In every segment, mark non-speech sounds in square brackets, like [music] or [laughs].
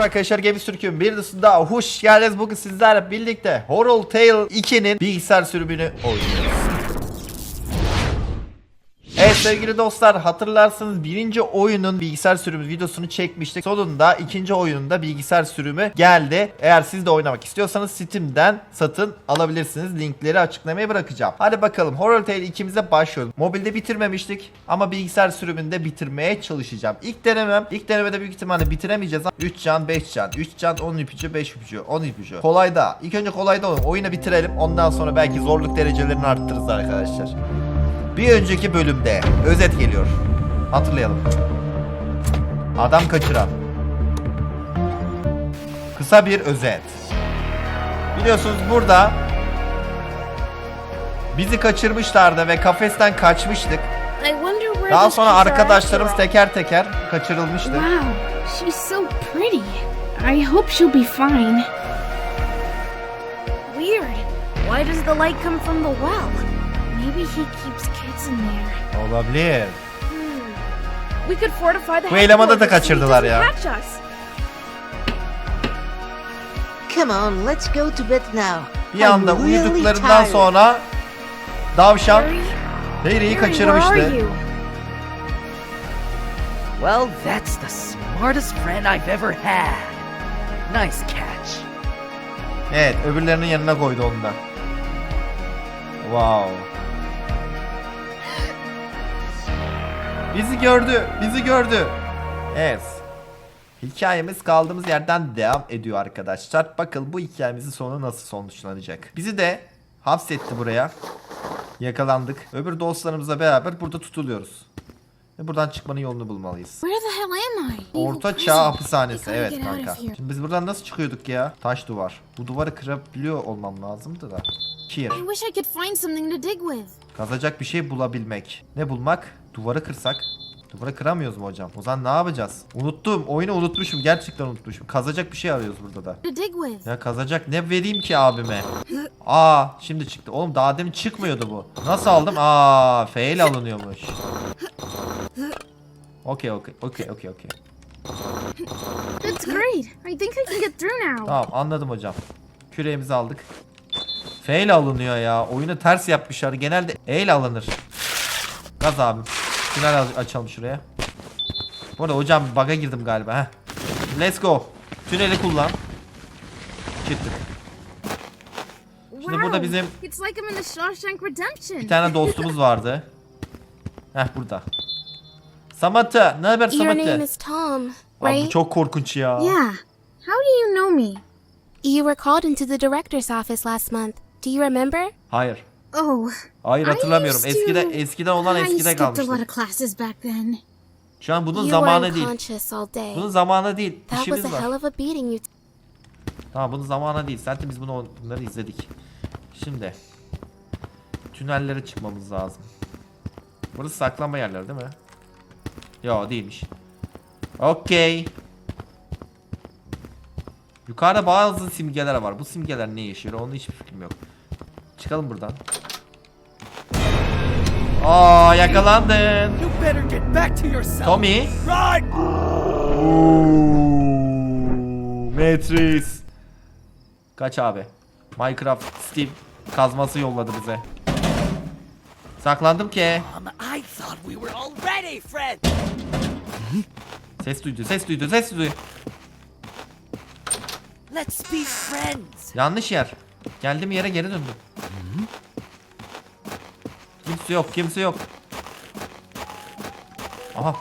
Merhaba arkadaşlar Games Türk'ün bir dışında hoş geldiniz. Bugün sizlerle birlikte Horror Tale 2'nin bilgisayar sürümünü oynuyoruz. Evet sevgili dostlar hatırlarsınız birinci oyunun bilgisayar sürümü videosunu çekmiştik. Sonunda ikinci oyunun da bilgisayar sürümü geldi. Eğer siz de oynamak istiyorsanız Steam'den satın alabilirsiniz. Linkleri açıklamaya bırakacağım. Hadi bakalım Horror Tale 2'mize başlıyoruz. Mobilde bitirmemiştik ama bilgisayar sürümünde bitirmeye çalışacağım. İlk denemem. İlk denemede büyük ihtimalle bitiremeyeceğiz. 3 can 5 can. 3 can 10 ipucu 5 ipucu 10 ipucu. Kolayda. İlk önce kolayda olalım. Oyunu bitirelim. Ondan sonra belki zorluk derecelerini arttırırız arkadaşlar. Bir önceki bölümde özet geliyor. Hatırlayalım. Adam kaçıran. Kısa bir özet. Biliyorsunuz burada bizi kaçırmışlardı ve kafesten kaçmıştık. Daha sonra arkadaşlarımız teker teker kaçırılmıştı. Wow, she's so pretty. I hope she'll be fine. Weird. Why does the light come from the well? Maybe he keeps kids in there. Olabilir. Hmm. We could fortify the Bu elemanı da kaçırdılar ya. Come on, let's go to bed now. Bir anda I'm really uyuduklarından tired. sonra Davşan Harry, Harry'i kaçırmıştı. Well, that's the smartest friend I've ever had. Nice catch. Evet, öbürlerinin yanına koydu onu da. Wow. Bizi gördü, bizi gördü. Evet. Hikayemiz kaldığımız yerden devam ediyor arkadaşlar. Bakın bu hikayemizin sonu nasıl sonuçlanacak. Bizi de hapsetti buraya. Yakalandık. Öbür dostlarımızla beraber burada tutuluyoruz. Ve buradan çıkmanın yolunu bulmalıyız. Where the hell am I? Orta çağ hapishanesi. Evet kanka. Şimdi biz buradan nasıl çıkıyorduk ya? Taş duvar. Bu duvarı kırabiliyor olmam lazımdı da. Kir. Kazacak bir şey bulabilmek. Ne bulmak? Duvarı kırsak. Duvarı kıramıyoruz mu hocam? O zaman ne yapacağız? Unuttum. Oyunu unutmuşum. Gerçekten unutmuşum. Kazacak bir şey arıyoruz burada da. Ya kazacak ne vereyim ki abime? Aa şimdi çıktı. Oğlum daha demin çıkmıyordu bu. Nasıl aldım? Aa fail alınıyormuş. Okey okey okey okey okey. That's great. I think I can get through now. Tamam anladım hocam. Küreğimizi aldık. Fail alınıyor ya. Oyunu ters yapmışlar. Genelde eyle alınır. Gaz abim. Tünel aç- açalım şuraya. Bu arada hocam bug'a girdim galiba. Heh. Let's go. Tüneli kullan. Çıktık. Şimdi burada bizim It's like I'm in the Shawshank Redemption. bir tane dostumuz vardı. Heh burada. Samantha. Ne haber Your Samantha? name is Tom, Abi bu right? çok korkunç ya. Yeah. How do you know me? You were called into the director's office last month. Do you remember? Hayır. Oh. Hayır hatırlamıyorum. Eskide eskiden olan eskide kalmıştı. Şu an bunun zamanı değil. Bunun zamanı değil. İşimiz var. Tamam bunun zamanı değil. Zaten biz bunu bunları izledik. Şimdi tünellere çıkmamız lazım. Burası saklanma yerleri değil mi? Yo değilmiş. Okey. Yukarıda bazı simgeler var. Bu simgeler ne yaşıyor? Onun hiçbir fikrim yok. Çıkalım buradan. Aa yakalandın. Tommy. Matrix. Kaç abi? Minecraft Steve kazması yolladı bize. Saklandım ki. Ses duydu, ses duydu, ses duydu. Let's be friends. Yanlış yer. Geldiğim yere geri döndüm. Kimse yok, kimse yok. Aha,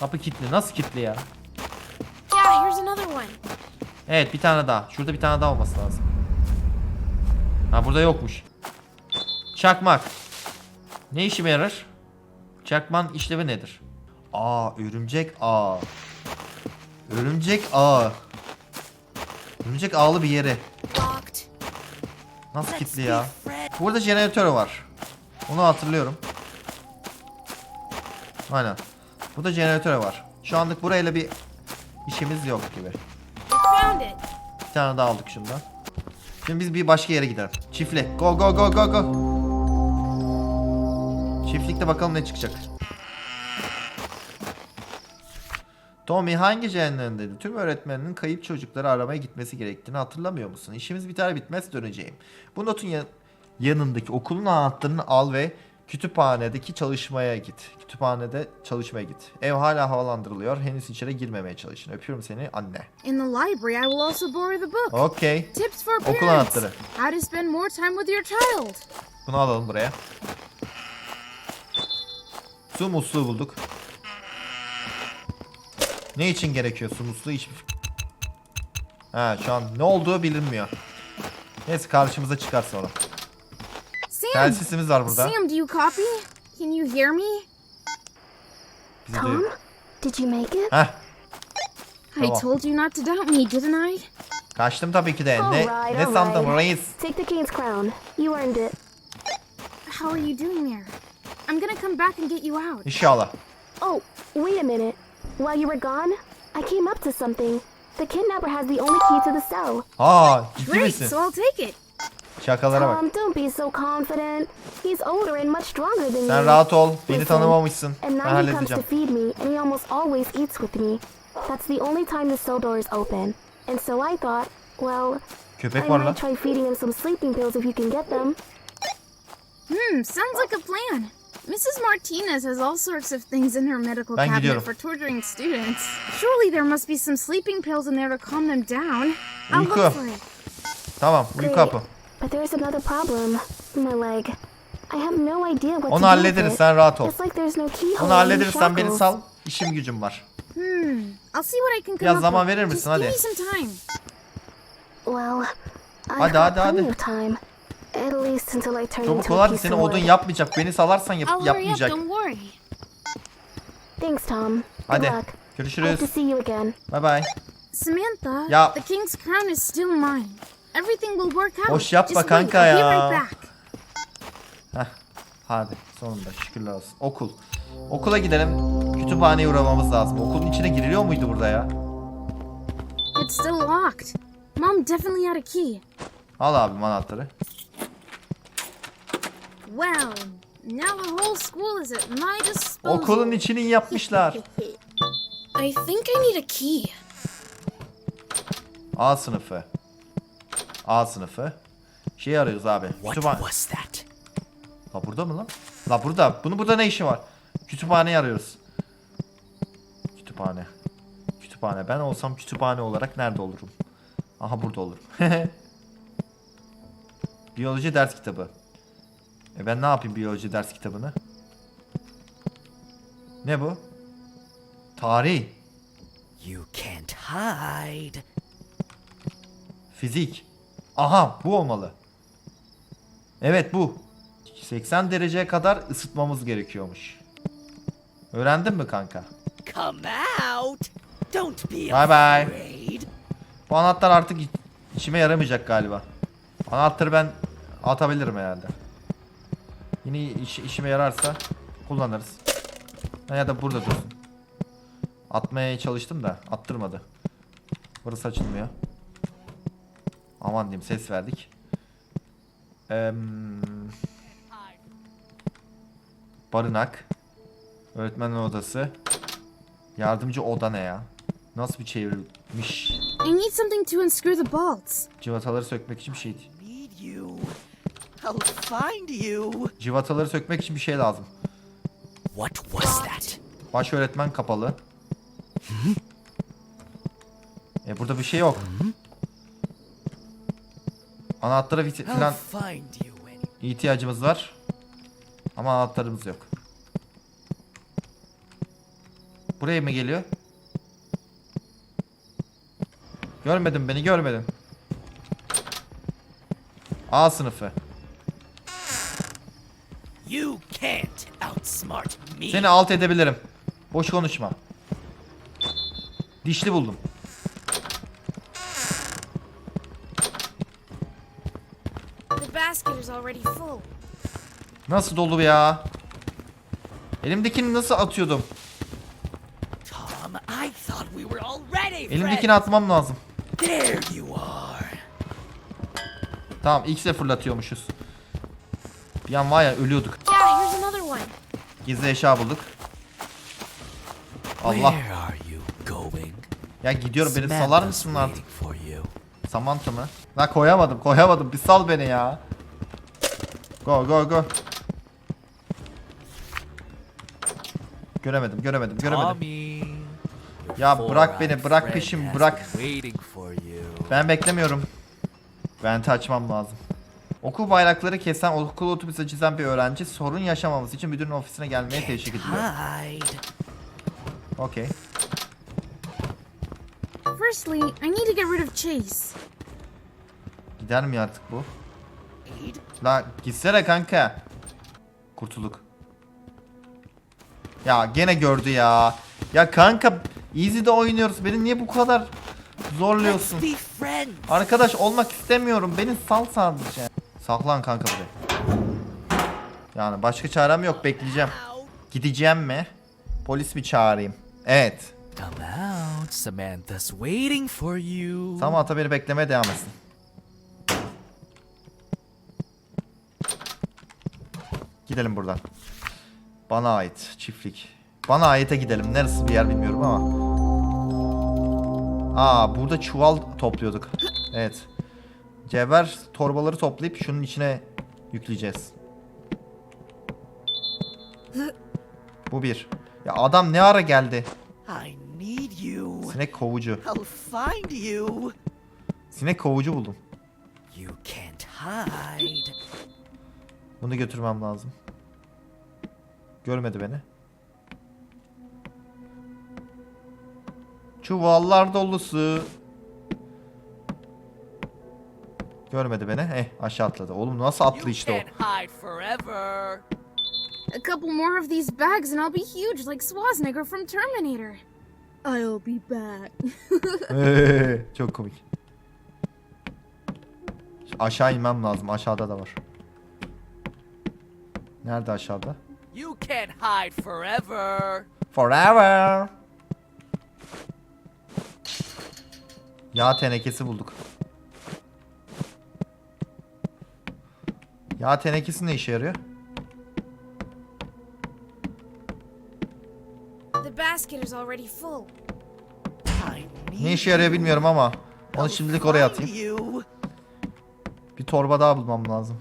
kapı kilitli. Nasıl kilitli ya? Evet, bir tane daha. Şurada bir tane daha olması lazım. Ha burada yokmuş. Çakmak. Ne işime yarar? Çakman işlevi nedir? Aa, örümcek ağ. Örümcek ağ. Örümcek ağlı bir yere. Nasıl be ya? Burada jeneratör var. Onu hatırlıyorum. Aynen. Burada jeneratör var. Şu anlık burayla bir işimiz yok gibi. Bir tane daha aldık şundan. Şimdi biz bir başka yere gidelim. Çiftlik. Go go go go go. Çiftlikte bakalım ne çıkacak. Tommy hangi cehennemdeydi? Tüm öğretmeninin kayıp çocukları aramaya gitmesi gerektiğini hatırlamıyor musun? İşimiz biter bitmez döneceğim. Bu notun ya- yanındaki okulun anahtarını al ve kütüphanedeki çalışmaya git. Kütüphanede çalışmaya git. Ev hala havalandırılıyor. Henüz içeri girmemeye çalışın. Öpüyorum seni anne. In the library, I will also borrow the book. Okey. Tips for Okul parents. anahtarı. How to spend more time with your child. Bunu alalım buraya. Su musluğu bulduk. Ne için gerekiyor su musluğu? Hiçbir Ha şu an ne olduğu bilinmiyor. Neyse karşımıza çıkar sonra. Sam. Telsizimiz var burada. Sam, do you copy? Can you hear me? Bizi Tom, duyuyor. did you make it? Heh I told you not to doubt me, didn't I? kaçtım tabii ki de. Ne, Alright, ne sandın alright. reis? Take the king's crown. You earned it. How are you doing there? I'm gonna come back and get you out. İnşallah. Oh, wait a minute. While you were gone, I came up to something. The kidnapper has the only key to the cell. Aa ciddi Great, misin? so I'll take it. Şakalara bak. Tom, don't be so confident. He's older and much stronger than Sen you. rahat ol. Beni tanımamışsın. And Ben now he comes to halledeceğim. feed me, and he almost always eats with me. That's the only time the cell door is open. And so I thought, well, Köpek I var lan. might try feeding him some sleeping pills if you can get them. Hmm, sounds like a plan. Mrs. Martinez has all sorts of things in her medical Ben cabinet gidiyorum. for torturing students. Surely there must be some sleeping pills in there to calm them down. I'll Uyku. look for it. Tamam Great. kapı. But there's another problem. My leg. I have no idea what to Onu do hallederiz sen rahat ol. It's like there's no keyhole Onu hallederiz sen beni sal. İşim gücüm var. Hmm, I'll see what I can come Biraz up zaman with. verir misin? Just Hadi. give me some time. Well, I Hadi, have hadi, plenty hadi. of time. At least until I turn Çabuk into ol a hadi piece seni of odun wood. yapmayacak. Beni salarsan yap- I'll hurry up, yapmayacak. don't worry. Thanks, Tom. Good Hadi. luck. Görüşürüz. to see you again. Bay bay. Samantha, Ya- the king's crown is still mine. Everything will work out. Boş yapma Just wait, kanka I'll be ya. right back. Heh. Hadi sonunda şükürler olsun. Okul. Okula gidelim. Kütüphaneye uğramamız lazım. Okulun içine giriliyor muydu burada ya? It's still locked. Mom definitely had a key. Al abim anahtarı. Well, now the whole school is at my disposal. Okulun içini yapmışlar. [laughs] I think I need a key. A sınıfı. A sınıfı. Şey arıyoruz abi. What Kütüphane. was that? La burada mı lan? La burada. Bunun burada ne işi var? Kütüphaneyi arıyoruz. Kütüphane. Kütüphane. Ben olsam kütüphane olarak nerede olurum? Aha burada olurum. [laughs] biyoloji ders kitabı. E ben ne yapayım biyoloji ders kitabını? Ne bu? Tarih. You can't hide. Fizik. Aha bu olmalı. Evet bu. 80 dereceye kadar ısıtmamız gerekiyormuş. Öğrendin mi kanka? Come out. Don't be Bye bye. Bu anahtar artık iç- içime yaramayacak galiba. Anahtarı ben atabilirim herhalde. Yine iş- işime yararsa kullanırız. Ya da burada dursun. Atmaya çalıştım da attırmadı. Burası açılmıyor. Aman diyeyim ses verdik. Em, barınak. Öğretmenin odası. Yardımcı oda ne ya? Nasıl bir çevrilmiş? I need something to unscrew the bolts. Civataları sökmek için bir şey. I'll find you. Civataları sökmek için bir şey lazım. What was that? Baş öğretmen kapalı. E burada bir şey yok. Anahtara when ihtiyacımız var. Ama anahtarımız yok. Buraya mı geliyor? Görmedin beni görmedin. A sınıfı. you can't outsmart me. Seni alt edebilirim. Boş konuşma. Dişli buldum. The basket is already full. Nasıl dolu ya? Elimdekini nasıl atıyordum? Tom, I thought we were already Elimdekini atmam lazım. Tamam X'e fırlatıyormuşuz. Bir an var ya ölüyorduk. Gizli eşya bulduk. Allah. Ya gidiyorum beni salar mısın artık? Samantha mı? La koyamadım koyamadım bir sal beni ya. Go go go. Göremedim göremedim göremedim. Tommy. Ya bırak beni, bırak has bırak. Ben beklemiyorum. Venti açmam lazım. Okul bayrakları kesen, okul otobüsü çizen bir öğrenci sorun yaşamaması için müdürün ofisine gelmeye teşvik ediliyor. Hide. Okey. Firstly, I need to get rid of Chase. Gider mi artık bu? La gitsene kanka. Kurtulduk. Ya gene gördü ya. Ya kanka Easy'de oynuyoruz. Beni niye bu kadar zorluyorsun? Be friends. Arkadaş olmak istemiyorum. Beni sal sadece. Saklan kanka buraya. Yani başka çarem yok. Bekleyeceğim. Gideceğim mi? Polis mi çağırayım? Evet. Come out. Samantha's waiting for you. Tamam ata beni beklemeye devam etsin. Gidelim buradan. Bana ait çiftlik. Bana ait'e gidelim. Neresi bir yer bilmiyorum ama. Aa burada çuval topluyorduk. Evet. Cevher torbaları toplayıp şunun içine yükleyeceğiz. Bu bir. Ya adam ne ara geldi? Sinek kovucu. Sinek kovucu buldum. Bunu götürmem lazım. Görmedi beni. Çuvallar dolusu. Görmedi beni. Eh aşağı atladı. Oğlum nasıl attı işte o? A couple more of these bags and I'll be huge like Schwarzenegger from Terminator. I'll be back. [laughs] Çok komik. Aşağı inmem lazım. Aşağıda da var. Nerede aşağıda? You can't hide forever. Forever. Yağ tenekesi bulduk. Yağ tenekesi ne işe yarıyor? the basket is already full. Ne işe yarıyor bilmiyorum ama onu şimdilik oraya atayım. Bir torba daha bulmam lazım.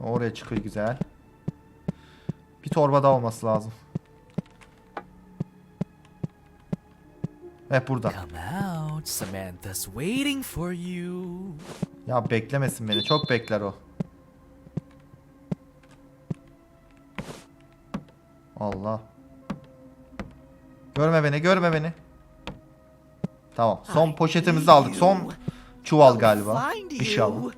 Oraya çıkıyor güzel. Bir torba daha olması lazım. Hep burada. Come out. Samantha's waiting for you. Ya beklemesin beni. Çok bekler o. Allah. Görme beni, görme beni. Tamam. Son poşetimizi aldık. Son çuval galiba. find İnşallah. you.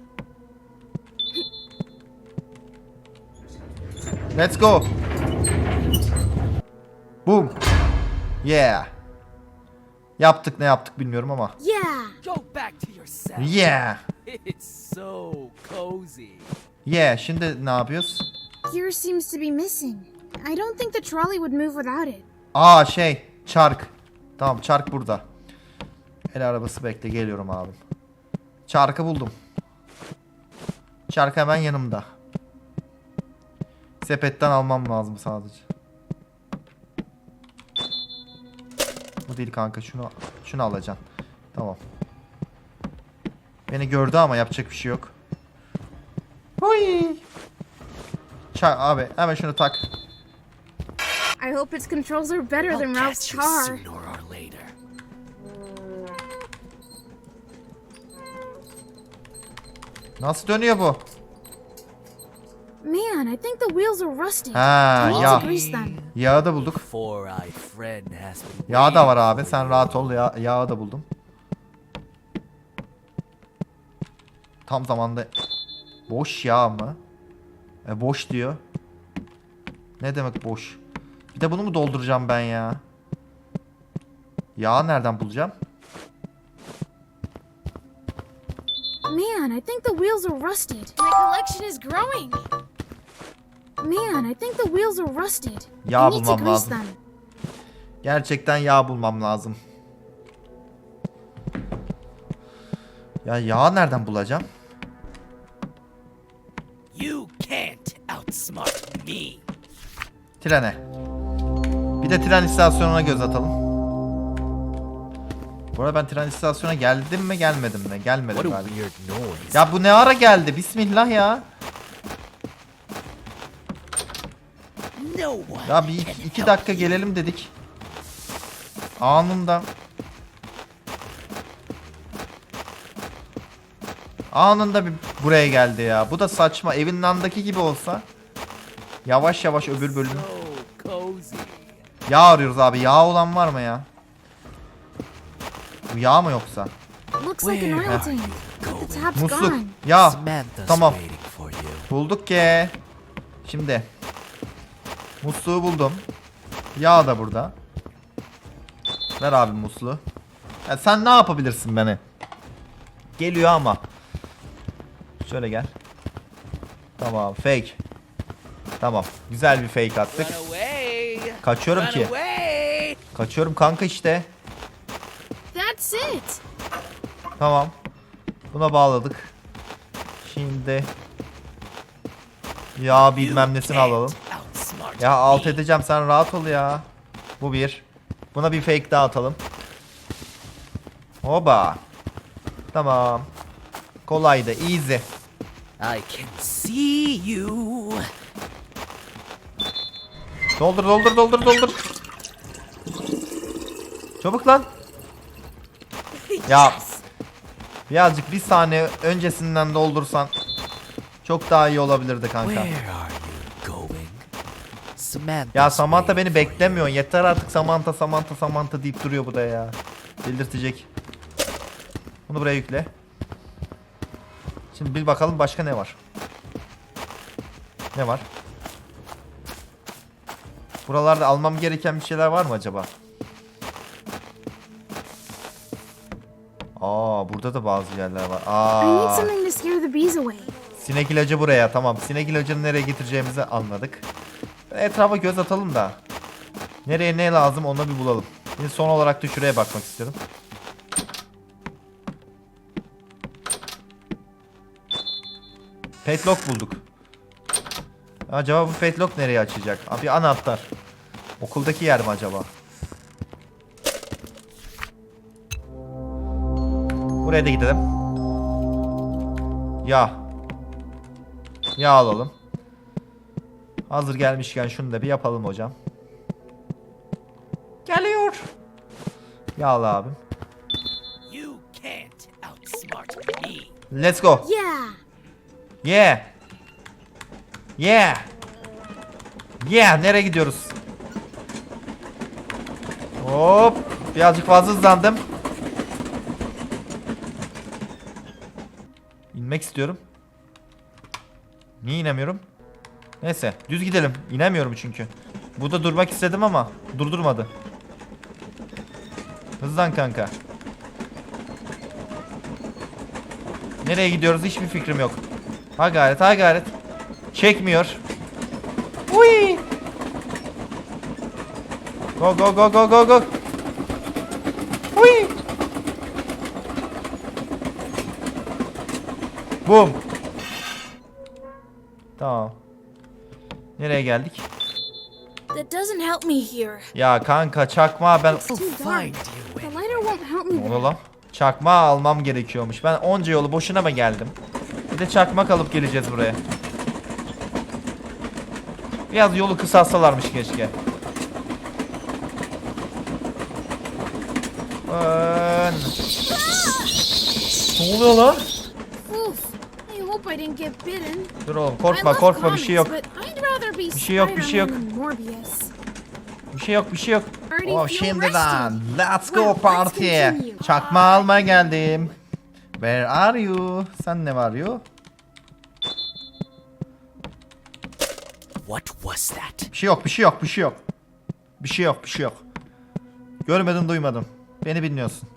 Let's go. Boom. Yeah. Yaptık ne yaptık bilmiyorum ama. Yeah! Go back to your cell. Yeah. It's so cozy. Yeah. Şimdi ne yapıyoruz? Gear seems to be missing. I don't think the trolley would move without it. Aa şey çark. Tamam çark burada. El arabası bekle geliyorum abim. Çarkı buldum. Çark hemen yanımda. Sepetten almam lazım sadece. Bu değil kanka şunu şunu alacaksın. Tamam. Beni gördü ama yapacak bir şey yok. Huy. Ça abi hemen şunu tak. I hope its controls are better than Ralph's car. sooner or later. Nasıl dönüyor bu? Man, I think the wheels are rusted. Ha I need ya. to grease them. Yağı da bulduk. Yağ da var abi. Sen rahat ol. Ya yağı da buldum. Tam zamanda boş yağ mı? E boş diyor. Ne demek boş? Bir de bunu mu dolduracağım ben ya? Yağı nereden bulacağım? Man, I think the wheels are rusted. My collection is growing. Man, I think the wheels are rusted. Yağ I need to bulmam grease lazım. them. Gerçekten yağ bulmam lazım. Ya yağ nereden bulacağım? You can't outsmart me. Trene. Bir de tren istasyonuna göz atalım. Bu arada ben tren istasyona geldim mi gelmedim mi? Gelmedim What a galiba. weird noise. Ya bu ne ara geldi? Bismillah ya. No one. Ya bir iki, iki dakika gelelim dedik. Anında. Anında bir buraya geldi ya. Bu da saçma. Evin landaki gibi olsa. Yavaş yavaş öbür bölüm. Yağ arıyoruz abi. Yağ olan var mı ya? Bu yağ mı yoksa? Musluk. Samantha's Tamam. Bulduk ki. Şimdi. Musluğu buldum. Yağ da burada. Ver abi musluğu. Ya sen ne yapabilirsin beni? Geliyor ama. Şöyle gel. Tamam fake. Tamam. Güzel bir fake attık. Kaçıyorum ki. Kaçıyorum kanka işte. That's it. Tamam. Buna bağladık. Şimdi ya bilmem nesini alalım. Ya alt edeceğim sen rahat ol ya. Bu bir. Buna bir fake daha atalım. Oba. Tamam. Kolaydı. Easy. I can see you. Doldur doldur doldur doldur. Çabuk lan. [laughs] Ya birazcık bir saniye öncesinden doldursan çok daha iyi olabilirdi kanka. Samantha. Ya Samantha beni beklemiyor. Yeter artık Samantha Samantha Samantha deyip duruyor bu da ya. Delirtecek. Bunu buraya yükle. Şimdi bir bakalım başka ne var. Ne var? Buralarda almam gereken bir şeyler var mı acaba? Aa burada da bazı yerler var. Aa something to scare the bees away. sinek ilacı buraya tamam. Sinek ilacını nereye getireceğimizi anladık. Etrafa göz atalım da. Nereye ne lazım onu bir bulalım. Şimdi son olarak da şuraya bakmak istiyorum. Petlock bulduk. Acaba bu petlock nereye açacak? Abi anahtar. Okuldaki yer mi acaba? Buraya da gidelim. Ya. Ya alalım. Hazır gelmişken şunu da bir yapalım hocam. Geliyor. Yağlı abim. You can't outsmart me. Let's go. Yeah. Yeah. Yeah. Yeah. Nereye gidiyoruz? Hop. Birazcık fazla hızlandım. İnmek istiyorum. Niye inemiyorum? Neyse. Düz gidelim. İnemiyorum çünkü. Burada durmak istedim ama durdurmadı. Hızlan kanka. Nereye gidiyoruz hiçbir fikrim yok. Ha gayret ha gayret. Çekmiyor. Uy. Go go go go go go. Uy. Boom. Tamam. Nereye geldik? That doesn't help me here. Ya kanka çakma ben... The lighter won't help me Ne there. oluyor lan? Çakma almam gerekiyormuş. Ben onca yolu boşuna mı geldim? Bir de çakmak alıp geleceğiz buraya. Biraz yolu kısaltsalarmış keşke. Ön. Ne oluyor lan? Oof. I hope I didn't get bitten. Dur oğlum korkma korkma bir şey yok. I'd rather be şey yok, bir şey yok. Spider-Man than Morbius. Bir şey yok bir şey yok. Oh şimdiden let's go party. Çakma almaya geldim. Where are you? Sen ne var you? What was that? Bir şey yok bir şey yok bir şey yok. Bir şey yok bir şey yok. Görmedim duymadım. Beni bilmiyorsun.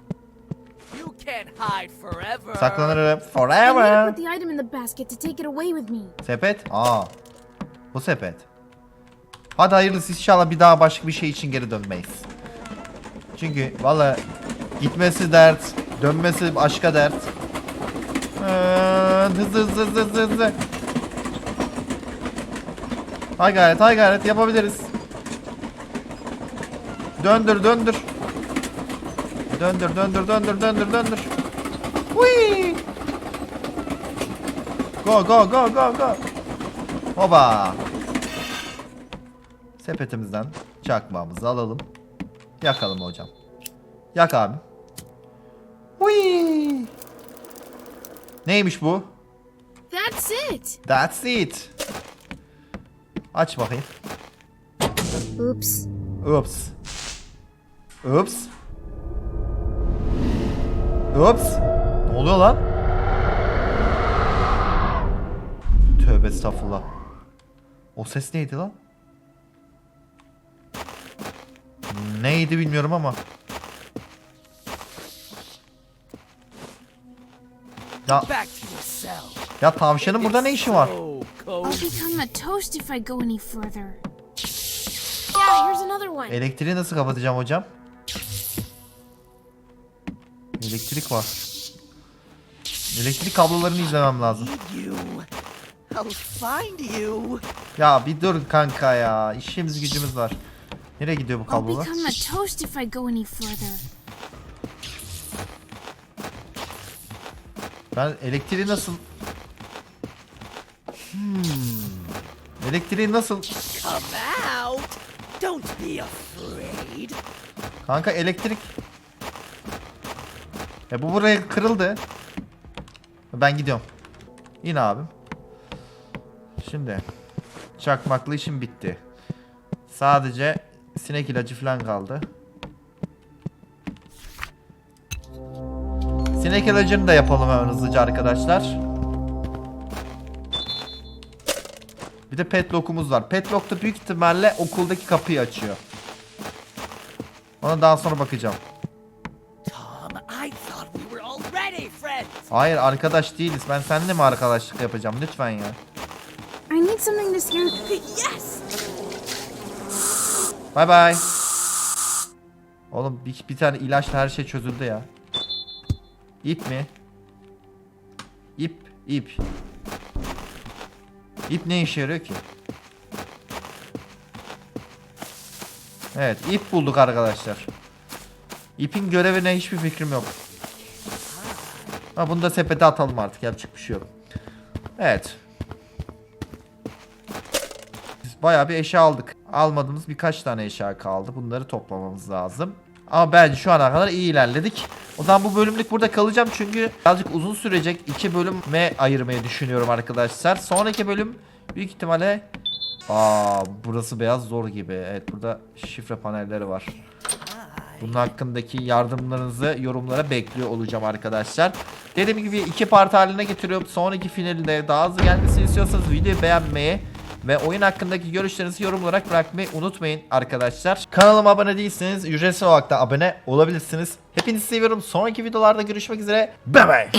You can't hide forever. Saklanırım I need to forever. put the item in the basket to take it away with me. Sepet? Aa. Bu sepet. Hadi hayırlısı inşallah bir daha başka bir şey için geri dönmeyiz. Çünkü valla gitmesi dert, dönmesi başka dert. Ee, Hızlı hızlı hızlı hızlı hızlı. Hay gayret hay gayret yapabiliriz. Döndür döndür. Döndür döndür döndür döndür döndür. Hui. Go go go go go. Hoba. Sepetimizden çakmağımızı alalım. Yakalım hocam. Yak abi. Hui. Neymiş bu? That's it. That's it. Aç bakayım. Oops. Oops. Oops. Oops. Ne oluyor lan? Tövbe estağfurullah. O ses neydi lan? Neydi bilmiyorum ama. Ya, ya tavşanın burada ne işi var? So I'll cozy. become a toast if I go any further. Yeah, here's another one. Elektriği nasıl kapatacağım hocam? Elektrik var. Elektrik kablolarını izlemem lazım. Ya bir dur kanka ya. İşimiz gücümüz var. Nereye gidiyor bu kablolar? Ben elektriği nasıl... Hmm. Elektriği nasıl... Kanka elektrik... E bu buraya kırıldı. Ben gidiyorum. İn abim. Şimdi. Çakmaklı işim bitti. Sadece sinek ilacı falan kaldı. Sinek ilacını da yapalım hemen hızlıca arkadaşlar. Bir de petlock'umuz var. Petlock da büyük ihtimalle okuldaki kapıyı açıyor. Ona daha sonra bakacağım. Hayır arkadaş değiliz. Ben seninle mi arkadaşlık yapacağım? Lütfen ya. I need something to scare. yes. Bay bay. Oğlum bir, bir tane ilaçla her şey çözüldü ya. İp mi? İp, ip. İp ne işe yarıyor ki? Evet, ip bulduk arkadaşlar. İpin görevine hiçbir fikrim yok. Ha bunu da sepete atalım artık. Yapacak bir şey yok. Evet. Biz bayağı bir eşya aldık. Almadığımız birkaç tane eşya kaldı. Bunları toplamamız lazım. Ama bence şu ana kadar iyi ilerledik. O zaman bu bölümlük burada kalacağım çünkü birazcık uzun sürecek. iki bölüme ayırmayı düşünüyorum arkadaşlar. Sonraki bölüm büyük ihtimalle... Aa burası beyaz zor gibi. Evet burada şifre panelleri var. Bunun hakkındaki yardımlarınızı yorumlara bekliyor olacağım arkadaşlar. Dediğim gibi iki part haline getiriyorum. Sonraki finalinde daha hızlı gelmesini istiyorsanız videoyu beğenmeyi ve oyun hakkındaki görüşlerinizi yorum olarak bırakmayı unutmayın arkadaşlar. Kanalıma abone değilseniz ücretsiz olarak da abone olabilirsiniz. Hepinizi seviyorum. Sonraki videolarda görüşmek üzere. Bye bye.